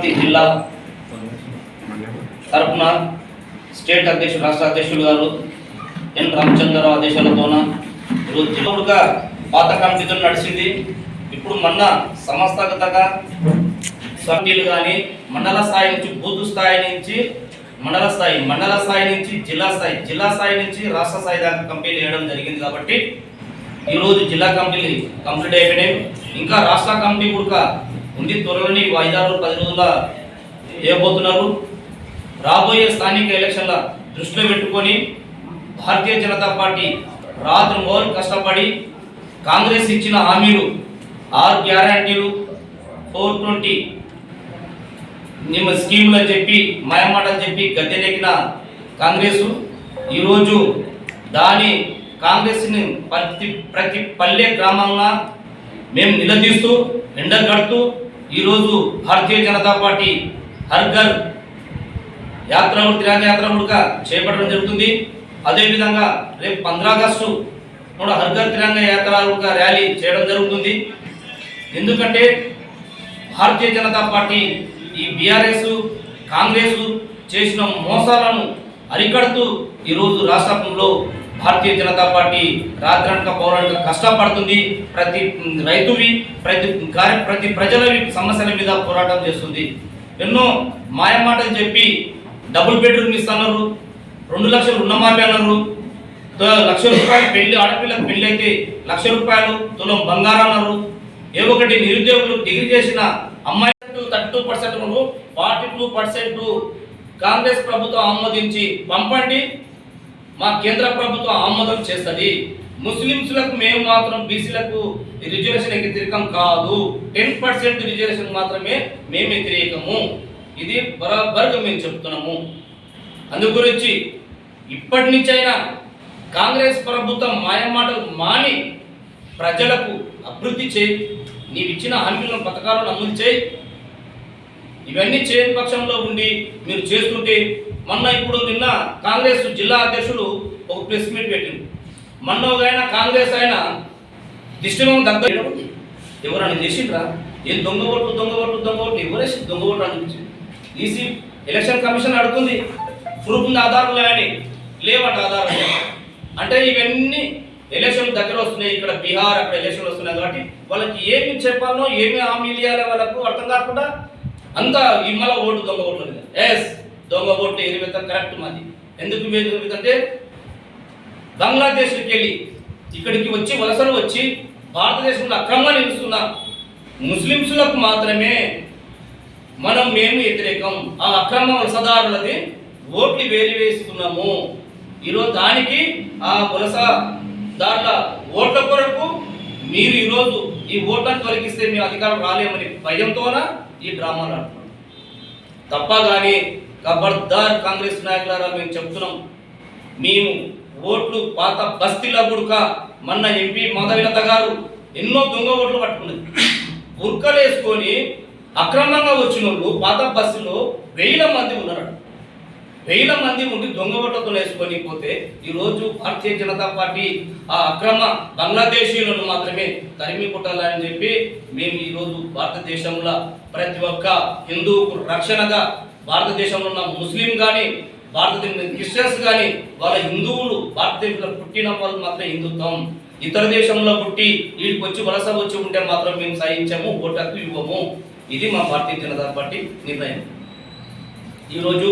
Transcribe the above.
జిల్లా తరఫున స్టేట్ అధ్యక్షుడు రాష్ట్ర అధ్యక్షులు గారు ఎన్. రామచంద్రరావు ఆదేశాలతోన ఈరోజు పాత కమిటీతో నడిచింది. ఇప్పుడు మొన్న సంస్థాగతంగా సభ్యులు కానీ మండల స్థాయి నుంచి బూత్ స్థాయి నుంచి మండల స్థాయి మండల స్థాయి నుంచి జిల్లా స్థాయి జిల్లా స్థాయి నుంచి రాష్ట్ర స్థాయి దాకా కంపెనీ వేయడం జరిగింది కాబట్టి ఈరోజు జిల్లా కంపెనీలు కంప్లీట్ అయిపోయినాయి ఇంకా రాష్ట్ర కమిటీ కూడా ఉంది త్వరలోని ఐదారు పది రోజుల వేయబోతున్నారు రాబోయే స్థానిక ఎలక్షన్ల దృష్టిలో పెట్టుకొని భారతీయ జనతా పార్టీ రాత్రి మోలు కష్టపడి కాంగ్రెస్ ఇచ్చిన హామీలు ఆరు గ్యారంటీలు ఫోర్ ట్వంటీ నిమ్మ స్కీములు అని చెప్పి మాయమాటలు చెప్పి గద్దెనెక్కిన కాంగ్రెస్. ఈరోజు దాని కాంగ్రెస్ని ప్రతి ప్రతి పల్లె గ్రామంగా మేము నిలదీస్తూ ఎండగడుతూ ఈరోజు భారతీయ జనతా పార్టీ హర్ఘర్ యాత్ర తిరంగ యాత్ర చేపట్టడం జరుగుతుంది. అదేవిధంగా రేపు పంద్రాగస్టు కూడా హర్ఘర్ తిరంగ యాత్ర ర్యాలీ చేయడం జరుగుతుంది. ఎందుకంటే భారతీయ జనతా పార్టీ ఈ బీఆర్ఎస్ కాంగ్రెస్ చేసిన మోసాలను అరికడుతూ ఈరోజు రాష్ట్రంలో భారతీయ జనతా పార్టీ రాత్రనక పౌరాణిక కష్టపడుతుంది. ప్రతి రైతువి ప్రతి కార్య ప్రతి ప్రజల సమస్యల మీద పోరాటం చేస్తుంది. ఎన్నో మాయమాటలు చెప్పి డబుల్ బెడ్రూమ్ ఇస్తున్నారు. రెండు లక్షలు రుణమాఫీ అన్నారు. లక్ష రూపాయలు పెళ్ళి ఆడపిల్లకు పెళ్ళి అయితే లక్ష రూపాయలు తులం బంగారం అన్నారు. ఏ ఒకటి నిరుద్యోగులు డిగ్రీ చేసిన అమ్మాయి thirty two percent forty two percent Congress ప్రభుత్వం ఆమోదించి పంపండి. మా కేంద్ర ప్రభుత్వం ఆమోదం చేస్తుంది. ముస్లింస్లకు మేము మాత్రం బీసీలకు రిజర్వేషన్ వ్యతిరేకం కాదు. టెన్ పర్సెంట్ రిజర్వేషన్ మాత్రమే మేము వ్యతిరేకము ఇది బరాబర్గా మేము చెప్తున్నాము. అందు గురించి ఇప్పటి నుంచైనా కాంగ్రెస్ ప్రభుత్వం మాయమాటలు మాని ప్రజలకు అభివృద్ధి చేయి. నీవిచ్చిన హామీలను పథకాలను అమలు చేయి. ఇవన్నీ చేయని పక్షంలో ఉండి మీరు చేస్తుంటే మొన్న ఇప్పుడు నిన్న కాంగ్రెస్ జిల్లా అధ్యక్షుడు ఒక ప్రెస్ మీట్ పెట్టింది మొన్న ఒక ఆయన కాంగ్రెస్ ఆయన దిష్టిమం దగ్గర ఎవరైనా చేసిండ్రా? ఏం దొంగ ఓట్లు దొంగ ఓట్లు దొంగ ఓట్లు? ఎవరేసి దొంగ ఓట్లు అనిపించింది ఈసీ ఎలక్షన్ కమిషన్ అడుగుతుంది ప్రూఫ్ ఉంది ఆధారం లేని లేవట ఆధారం అంటే. ఇవన్నీ ఎలక్షన్ దగ్గర వస్తున్నాయి. ఇక్కడ బీహార్ అక్కడ ఎలక్షన్ వస్తున్నాయి కాబట్టి వాళ్ళకి ఏమి చెప్పాలో ఏమి హామీలు ఇవ్వాలో వాళ్ళకు అర్థం కాకుండా అంతా ఇమ్మల ఓటు దొంగ ఓట్లు ఎస్ దొంగ ఓట్లు ఎనిమిది కరెక్ట్ మాది? ఎందుకు ఎందుకంటే బంగ్లాదేశ్కి వెళ్ళి ఇక్కడికి వచ్చి వలసలు వచ్చి భారతదేశంలో అక్రమంగా నిలుస్తున్న ముస్లింసులకు మాత్రమే మనం మేము వ్యతిరేకం. ఆ అక్రమ వలసదారులది ఓట్లు వేలి వేస్తున్నాము. ఈరోజు దానికి ఆ వలసదారుల ఓట్ల కొరకు మీరు ఈరోజు ఈ ఓట్లను తొలగిస్తే మీ అధికారం రాలేమని భయంతోన ఈ డ్రామాలు ఆడుతున్నారు తప్ప కానీ ఖబర్దార్ కాంగ్రెస్ నాయకులారా మేము చెప్తున్నాం. మేము ఓట్లు పాత బస్తీల గుడుక మొన్న ఎంపీ మాధవిలత గారు ఎన్నో దొంగ ఓట్లు పట్టుకున్నది బుర్కలు వేసుకొని అక్రమంగా వచ్చిన వాళ్ళు పాత బస్సులో వేల మంది ఉన్నారు. వేల మంది ఉండి దొంగ ఓట్లతో వేసుకొని పోతే ఈరోజు భారతీయ జనతా పార్టీ ఆ అక్రమ బంగ్లాదేశీయులను మాత్రమే తరిమి కొట్టాలని చెప్పి మేము ఈరోజు భారతదేశంలో ప్రతి ఒక్క హిందువుకు రక్షణగా భారతదేశంలో ఉన్న ముస్లిం కానీ భారతదేశంలో క్రిస్టియన్స్ కానీ వాళ్ళ హిందువులు భారతదేశంలో పుట్టిన వాళ్ళు మాత్రం హిందుత్వం. ఇతర దేశంలో పుట్టి వీడికి వచ్చి వలస వచ్చి ఉంటే మాత్రం మేము సహించము ఓటకు ఇవ్వము. ఇది మా భారతీయ జనతా పార్టీ నిర్ణయం. ఈరోజు